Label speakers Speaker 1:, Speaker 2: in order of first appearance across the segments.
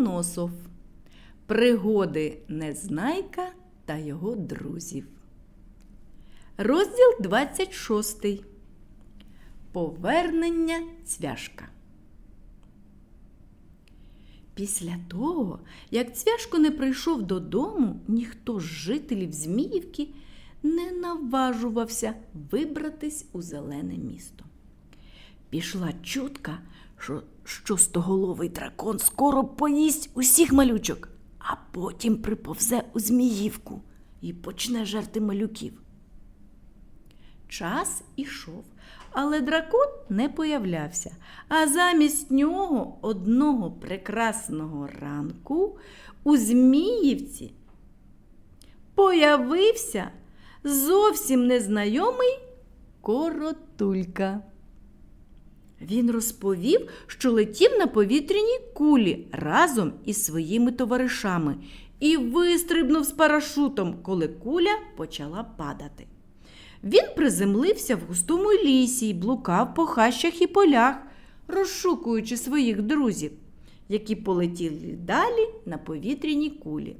Speaker 1: Микола Носов. Пригоди Незнайка та його друзів. Розділ 26. Повернення цвяшка. Після того, як цвяшко не прийшов додому, ніхто з жителів Зміївки не наважувався вибратись у зелене місто. Пішла чутка, що, що стоголовий дракон скоро поїсть усіх малючок, а потім приповзе у Зміївку і почне жерти малюків. Час ішов, але дракон не появлявся, а замість нього одного прекрасного ранку у Зміївці появився зовсім незнайомий коротулька. Він розповів, що летів на повітряній кулі разом із своїми товаришами і вистрибнув з парашутом, коли куля почала падати. Він приземлився в густому лісі й блукав по хащах і полях, розшукуючи своїх друзів, які полетіли далі на повітряній кулі.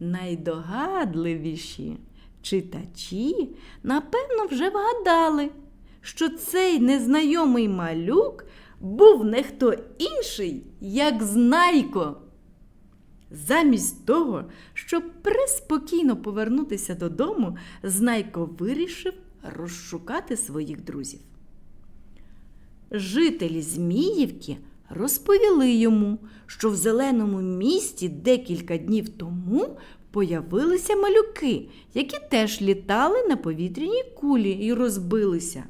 Speaker 1: Найдогадливіші читачі, напевно, вже вгадали, що цей незнайомий малюк був не хто інший, як знайко. Замість того, щоб приспокійно повернутися додому, Знайко вирішив розшукати своїх друзів. Жителі Зміївки розповіли йому, що в зеленому місті декілька днів тому появилися малюки, які теж літали на повітряній кулі і розбилися.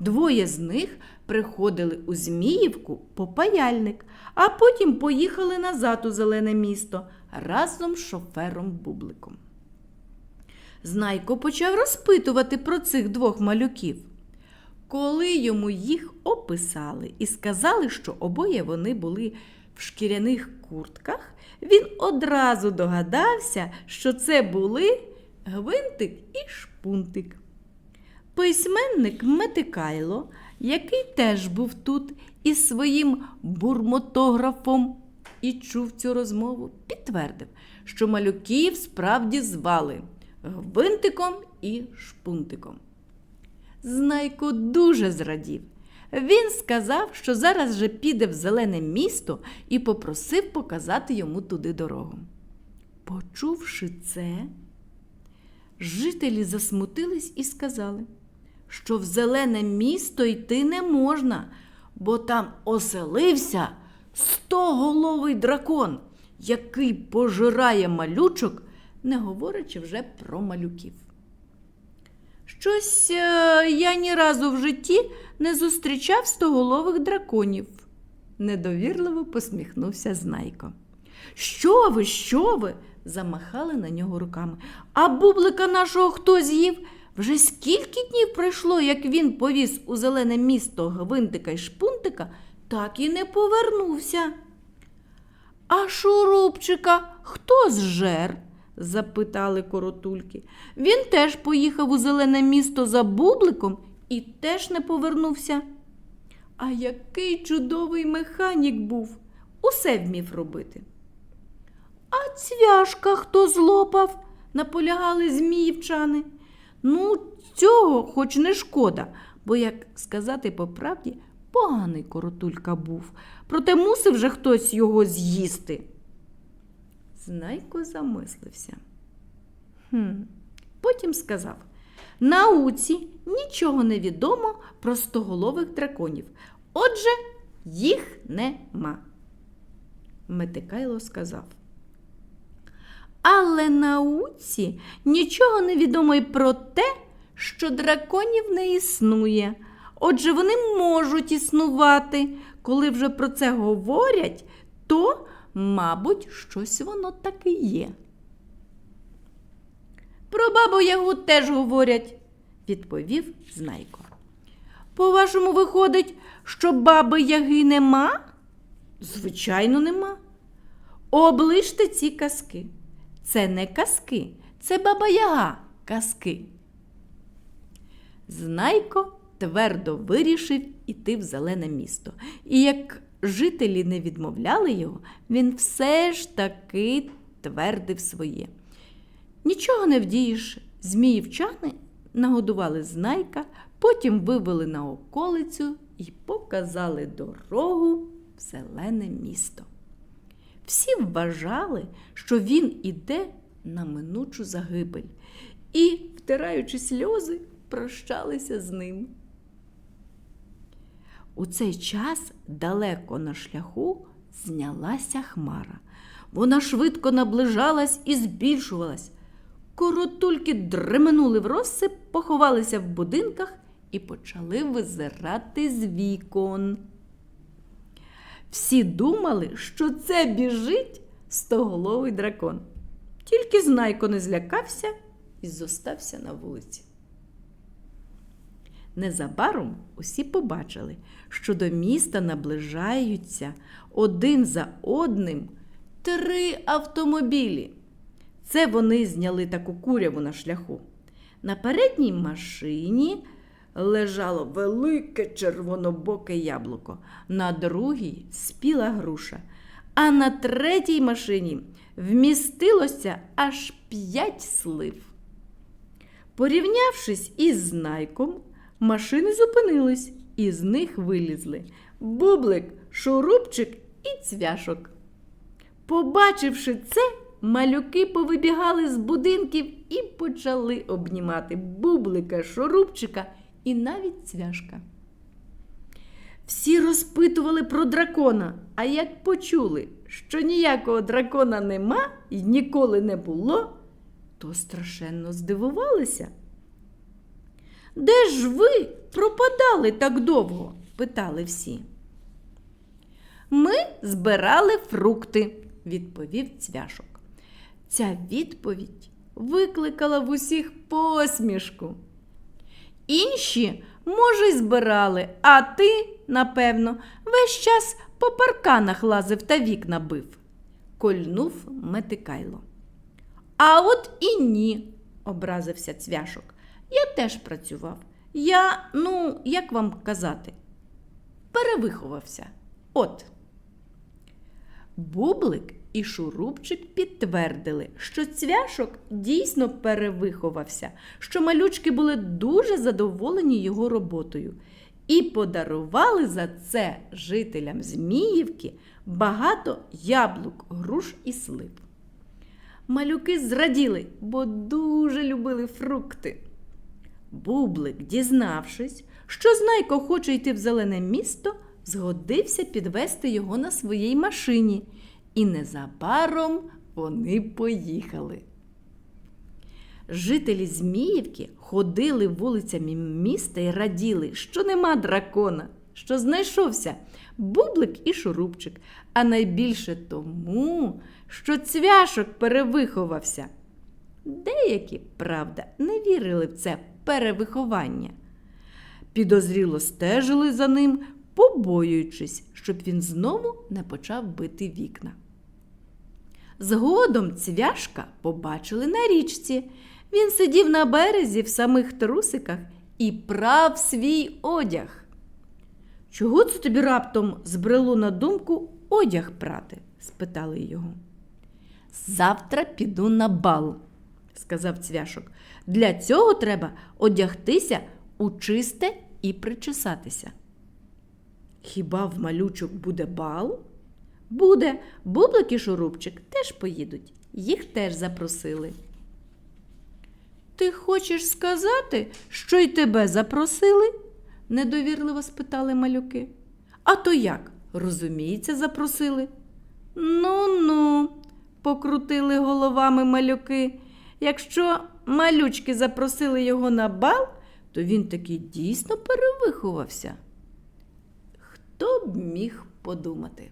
Speaker 1: Двоє з них приходили у Зміївку по паяльник, а потім поїхали назад у зелене місто разом з шофером Бубликом. Знайко почав розпитувати про цих двох малюків. Коли йому їх описали і сказали, що обоє вони були в шкіряних куртках, він одразу догадався, що це були гвинтик і шпунтик. Письменник Метикайло, який теж був тут із своїм бурмотографом і чув цю розмову, підтвердив, що малюків справді звали Гвинтиком і Шпунтиком. Знайко дуже зрадів. Він сказав, що зараз же піде в зелене місто і попросив показати йому туди дорогу. Почувши це, жителі засмутились і сказали, що в зелене місто йти не можна, бо там оселився стоголовий дракон, який пожирає малючок, не говорячи вже про малюків. Щось е, я ні разу в житті не зустрічав стоголових драконів, недовірливо посміхнувся Знайко. Що ви, що ви? замахали на нього руками. А бублика нашого хто з'їв? Вже скільки днів пройшло, як він повіз у зелене місто гвинтика й шпунтика, так і не повернувся. А шурупчика хто зжер? запитали коротульки. Він теж поїхав у зелене місто за бубликом і теж не повернувся. А який чудовий механік був, усе вмів робити. А цвяшка хто злопав, наполягали зміївчани. Ну, цього хоч не шкода, бо, як сказати по правді, поганий коротулька був, проте мусив же хтось його з'їсти. Знайко замислився. Хм. Потім сказав: науці нічого не відомо про стоголових драконів. Отже, їх нема. Метикайло сказав. Але науці нічого не відомо й про те, що драконів не існує. Отже, вони можуть існувати. Коли вже про це говорять, то, мабуть, щось воно таки є. Про бабу Ягу теж говорять, відповів Знайко. По-вашому, виходить, що баби Яги нема? Звичайно, нема. Оближте ці казки. Це не казки, це баба Яга казки. Знайко твердо вирішив іти в зелене місто. І як жителі не відмовляли його, він все ж таки твердив своє. Нічого не вдієш, зміївчани нагодували знайка, потім вивели на околицю і показали дорогу в зелене місто. Всі вважали, що він іде на минучу загибель, і, втираючи сльози, прощалися з ним. У цей час далеко на шляху знялася хмара. Вона швидко наближалась і збільшувалась. Коротульки дременули в розсип, поховалися в будинках і почали визирати з вікон. Всі думали, що це біжить стоголовий дракон. Тільки знайко не злякався і зостався на вулиці. Незабаром усі побачили, що до міста наближаються один за одним три автомобілі. Це вони зняли таку куряву на шляху. На передній машині лежало велике червонобоке яблуко, на другій спіла груша, а на третій машині вмістилося аж п'ять слив. Порівнявшись із знайком, машини зупинились, і з них вилізли бублик, шурупчик і цвяшок. Побачивши це, малюки повибігали з будинків і почали обнімати бублика, шурупчика і навіть цвяшка. Всі розпитували про дракона, а як почули, що ніякого дракона нема і ніколи не було, то страшенно здивувалися. Де ж ви пропадали так довго? питали всі. Ми збирали фрукти, відповів цвяшок. Ця відповідь викликала в усіх посмішку. Інші, може, й збирали, а ти, напевно, весь час по парканах лазив та вікна бив, кольнув метикайло. А от і ні, образився цвяшок. Я теж працював. Я, ну, як вам казати, перевиховався. От. Бублик і шурупчик підтвердили, що цвяшок дійсно перевиховався, що малючки були дуже задоволені його роботою і подарували за це жителям Зміївки багато яблук, груш і слив. Малюки зраділи, бо дуже любили фрукти. Бублик, дізнавшись, що Знайко хоче йти в зелене місто, згодився підвести його на своїй машині, і незабаром вони поїхали. Жителі Зміївки ходили вулицями міста і раділи, що нема дракона, що знайшовся бублик і шурупчик, а найбільше тому, що цвяшок перевиховався. Деякі, правда, не вірили в це перевиховання. Підозріло стежили за ним, побоюючись, щоб він знову не почав бити вікна. Згодом цвяшка побачили на річці. Він сидів на березі в самих трусиках і прав свій одяг. Чого це тобі раптом збрело на думку одяг прати? спитали його. Завтра піду на бал, сказав цвяшок. Для цього треба одягтися у чисте і причесатися. Хіба в малючок буде бал? Буде, бублик і шурупчик теж поїдуть, їх теж запросили. Ти хочеш сказати, що й тебе запросили? недовірливо спитали малюки. А то як? Розуміється, запросили. Ну ну, покрутили головами малюки. Якщо малючки запросили його на бал, то він таки дійсно перевиховався. Хто б міг подумати?